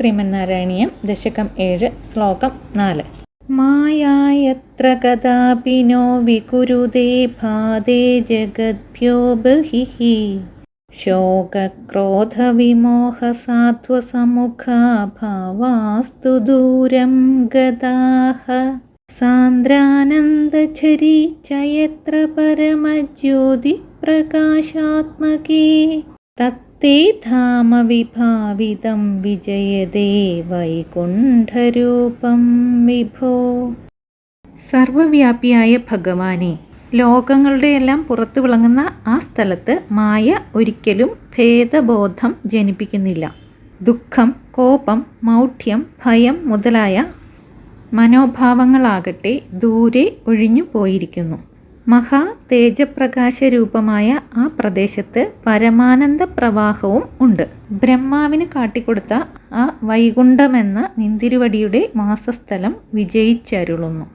ശ്രീമന്നാരായണീയം ദശകം ഏഴ് ശ്ലോകം നാല്. മായായത്ര കഥാപിനോ വികുരുതേ ഭാതേ ജഗദ്ഭ്യോ വിമോഹ ശോകക്രോധവിമോഹസാത്വസമുഖാ ഭാവാസ്തു ദൂരം ഗതാഹ. സാന്ദ്രാനന്ദരി ചയത്ര പരമജ്യോതി പരമജ്യോതിപ്രകാശാത്മകേ ധാമവിഭാവിതം വിജയതേ വൈകുണ്ഠരൂപം വിഭോ സർവവ്യാപിയായ ഭഗവാനെ ലോകങ്ങളുടെയെല്ലാം പുറത്തു വിളങ്ങുന്ന ആ സ്ഥലത്ത് മായ ഒരിക്കലും ഭേദബോധം ജനിപ്പിക്കുന്നില്ല. ദുഃഖം കോപം മൗഢ്യം ഭയം മുതലായ മനോഭാവങ്ങളാകട്ടെ ദൂരെ ഒഴിഞ്ഞു പോയിരിക്കുന്നു. മഹാ തേജപ്രകാശ രൂപമായ ആ പ്രദേശത്ത് പരമാനന്ദ പ്രവാഹവും ഉണ്ട്. ബ്രഹ്മാവിന് കാട്ടിക്കൊടുത്ത ആ വൈകുണ്ഠമെന്ന നിന്തിരുവടിയുടെ മാസസ്ഥലം വിജയിച്ചരുളുന്നു.